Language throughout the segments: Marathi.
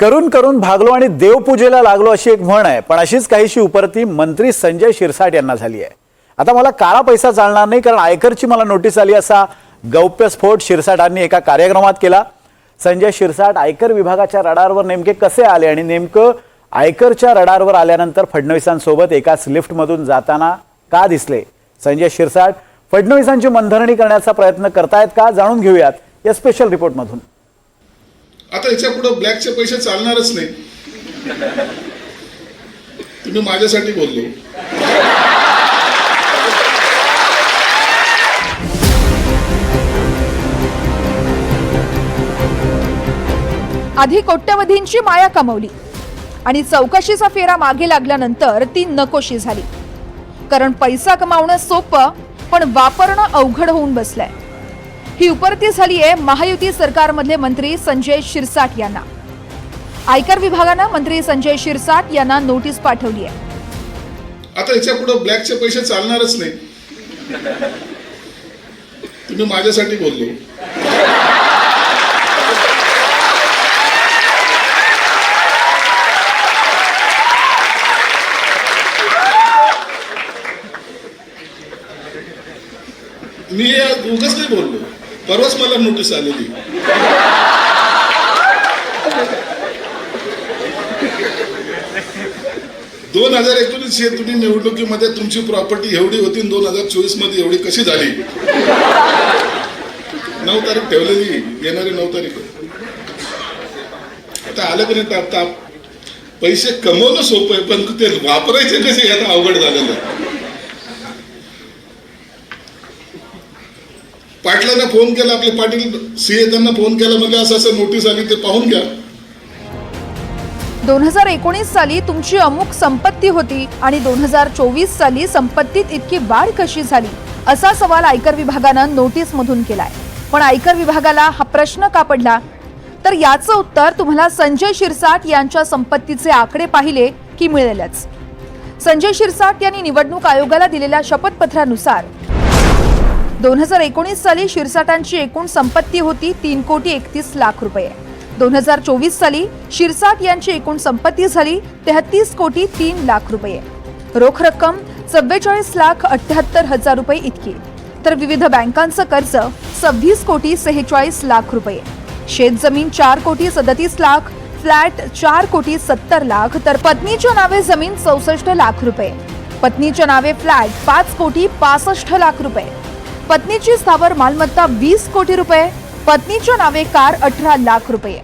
करून करून भागलो आणि देवपूजेला लागलो अशी एक म्हण आहे. पण अशीच काहीशी उपरती मंत्री संजय शिरसाट यांना झाली आहे. आता मला काळा पैसा चालणार नाही कारण आयकरची मला नोटीस आली असा गौप्यस्फोट शिरसाटांनी एका कार्यक्रमात केला. संजय शिरसाट आयकर विभागाच्या रडारवर नेमके कसे आले आणि नेमकं आयकरच्या रडारवर आल्यानंतर फडणवीसांसोबत एकाच लिफ्टमधून जाताना का दिसले? संजय शिरसाट फडणवीसांची मनधरणी करण्याचा प्रयत्न करतायत का? जाणून घेऊयात या स्पेशल रिपोर्टमधून आता याच्यापुढे ब्लॅकचे पैसे चालणारच नाही. तुम्ही माझ्यासाठी बोललो. आधी कोट्यवधींची माया कमवली आणि चौकशीचा फेरा मागे लागल्यानंतर ती नकोशी झाली. कारण पैसा कमावणं सोपं पण वापरणं अवघड होऊन बसलंय. ही उपरती झाली आहे महायुती सरकारमधले मंत्री संजय शिरसाट यांना. आयकर विभागानं मंत्री संजय शिरसाट यांना नोटीस पाठवली आहे. आता याच्यापुढे ब्लॅकचे पैसे चालणारच नाही. तुम्ही माझ्यासाठी बोललो. मी या नाही बोललो. परवाच मला नोटीस आलेली. दोन हजार एकोणीस हे तुम्ही निवडणुकीमध्ये तुमची प्रॉपर्टी एवढी होती दोन हजार चोवीसमध्ये एवढी कशी झाली? नऊ तारीख ठेवलेली येणारी नऊ तारीख. आता आलं की नाही पैसे कमवणं सोपं आहे पण ते वापरायचे कसे? याचा आता अवघड झालेलं आहे. पाटलांना फोन केला आपले पाटील सीए त्यांना फोन केला म्हणजे असं असं नोटीस आली ते पाहून घ्या. दोन हजार एकोणीस साली तुमची अमुक संपत्ती होती आणि दोन हजार चोवीस साली संपत्तीत इतकी वाढ कशी झाली असा सवाल आयकर विभागानं नोटीस मधून केलाय. पण आयकर विभागाला हा प्रश्न का पडला? तर याचं उत्तर तुम्हाला संजय शिरसाट यांच्या संपत्तीचे आकडे पाहिले की मिळेलच. संजय शिरसाट यांनी निवडणूक आयोगाला दिलेल्या शपथपत्रानुसार दोन हजार एकोणीस साली शिरसाटांची एकूण संपत्ती होती तीन कोटी एकतीस लाख रुपये. दोन हजार चोवीस साली शिरसाट यांची एकूण संपत्ती झाली तेहतीस कोटी तीन लाख रुपये. रोख रक्कम चव्वेचाळीस लाख अठ्याहत्तर हजार रुपये इतकी. तर विविध बँकांचं कर्ज सव्वीस कोटी सेहेचाळीस लाख रुपये. शेतजमीन चार कोटी सदतीस लाख फ्लॅट चार कोटी सत्तर लाख तर पत्नीच्या नावे जमीन चौसष्ट लाख रुपये. पत्नीच्या नावे फ्लॅट पाच कोटी पासष्ट लाख रुपये. पत्नीची स्थावर मालमत्ता वीस कोटी रुपये पत्नीच्या नावे कार अठरा लाख रुपये.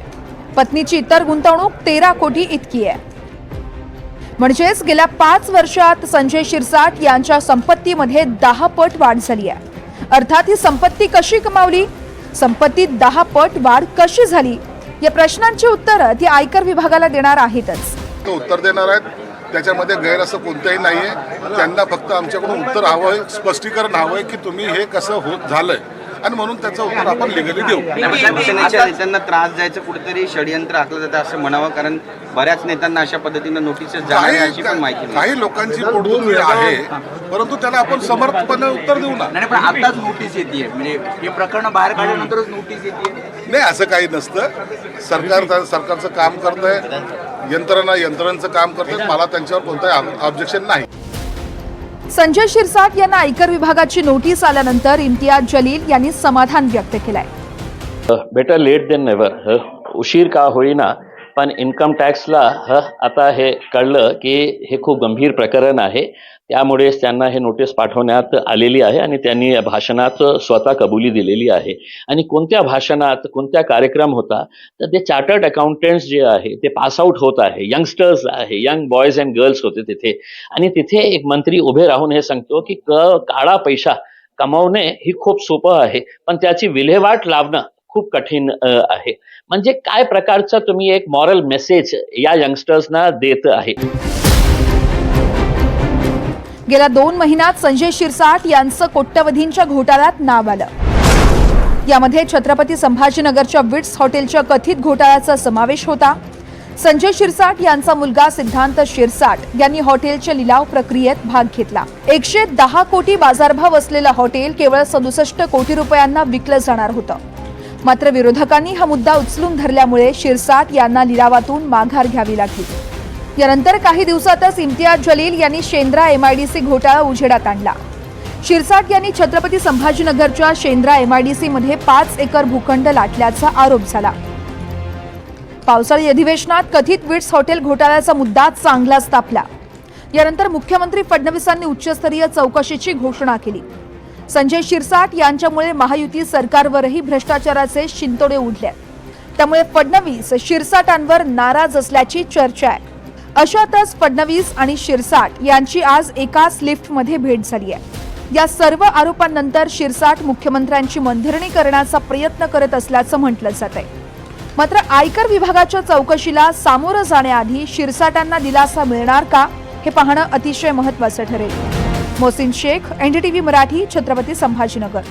पत्नीची इतर गुंतवणूक तेरा कोटी इतकी आहे. म्हणजेच गेल्या पाच वर्षात संजय शिरसाट यांच्या संपत्तीमध्ये दहा पट वाढ झाली आहे. अर्थात ही संपत्ती कशी कमावली? संपत्तीत दहा पट वाढ कशी झाली? या प्रश्नांची उत्तरं ती आयकर विभागाला देणार आहेतच. उत्तर देणार आहेत. त्याच्यामध्ये गैर असं कोणतंही नाही आहे त्यांना फक्त आमच्याकडून उत्तर हवं आहे स्पष्टीकरण हवं आहे की तुम्ही हे कसं होत झालं आहे आणि म्हणून त्याचं उत्तर आपण लिगली देऊ. शिवसेनेच्या नेत्यांना त्रास द्यायचं कुठेतरी षडयंत्र आखलं जातं असं म्हणावं कारण बऱ्याच नेत्यांना अशा पद्धतीनं नोटीसेस जाणार आहे अशी पण माहिती काही लोकांची पोटदुखी आहे परंतु त्याला आपण समर्थपणे उत्तर देऊ ना. नाही पण आताच नोटीस येते म्हणजे हे प्रकरण बाहेर काढल्यानंतरच नोटीस येते नाही असं काही नसतं. सरकार सरकारचं काम करतंय. यंत्रणा यंत्रणांचं काम करतंय. मला त्यांच्यावर कोणतंही ऑब्जेक्शन नाही. संजय शिरसाट यांना आयकर विभागाची नोटीस आल्यानंतर इम्तियाज जलील यांनी समाधान व्यक्त केलंय. बेटर लेट देन नेव्हर उशीर का होईना पण इन्कम टॅक्सला ह आता हे कळलं की हे खूप गंभीर प्रकरण आहे. त्यामुळेच त्यांना हे नोटीस पाठवण्यात आलेली आहे आणि त्यांनी या भाषणात स्वतः कबुली दिलेली आहे. आणि कोणत्या भाषणात कोणत्या कार्यक्रम होता तर ते चार्टर्ड अकाउंटंट्स जे आहे ते पास आउट होत आहे. यंगस्टर्स आहे यंग बॉयज अँड गर्ल्स होते तिथे. आणि तिथे एक मंत्री उभे राहून हे सांगतो की क काळा पैसा कमवणे ही खूप सोपं आहे पण त्याची विल्हेवाट लावणं खूप कठीण आहे. म्हणजे काय प्रकारचा तुम्ही एक मॉरल मेसेज या यंगस्टर्सना देत आहे? गेल्या दोन महिन्यात संजय शिरसाट यांचं कोट्यवधींच्या घोटाळ्यात नाव आलं. यामध्ये छत्रपती संभाजीनगरच्या विट्स हॉटेलच्या कथित घोटाळ्याचा समावेश होता. संजय शिरसाट यांचा मुलगा सिद्धांत शिरसाट यांनी हॉटेलच्या लिलाव प्रक्रियेत भाग घेतला. एकशे दहा कोटी बाजारभाव असलेलं हॉटेल केवळ सदुसष्ट कोटी रुपयांना विकलं जाणार होतं. मात्र विरोधकांनी हा मुद्दा उचलून धरल्यामुळे शिरसाट यांना लिलावातून माघार घ्यावी लागली. यानंतर काही दिवसातच इम्तियाज जलील यांनी शेंद्रा एमआयडीसी घोटाळा उजेडात आणला. शिरसाट यांनी छत्रपती संभाजीनगरच्या शेंद्रा एमआयडीसी मध्ये पाच एकर भूखंड लाटल्याचा आरोप झाला. पावसाळी अधिवेशनात कथित विट्स हॉटेल घोटाळ्याचा मुद्दा चांगलाच तापला. यानंतर मुख्यमंत्री फडणवीसांनी उच्चस्तरीय चौकशीची घोषणा केली. संजय शिरसाट यांच्यामुळे महायुती सरकारवरही भ्रष्टाचाराचे शिंतोडे उडले त्यामुळे फडणवीस शिरसाटांवर नाराज असल्याची चर्चा आहे. अशातच फडणवीस आणि शिरसाट यांची आज एकाच लिफ्टमध्ये भेट झाली आहे. या सर्व आरोपांनंतर शिरसाट मुख्यमंत्र्यांची मनधरणी करण्याचा प्रयत्न करत असल्याचं म्हटलं जात आहे. मात्र आयकर विभागाच्या चौकशीला सामोरं जाण्याआधी शिरसाटांना दिलासा मिळणार का हे पाहणं अतिशय महत्वाचं ठरेल. मोसिन शेख एनडीटीव्ही मराठी छत्रपती संभाजीनगर.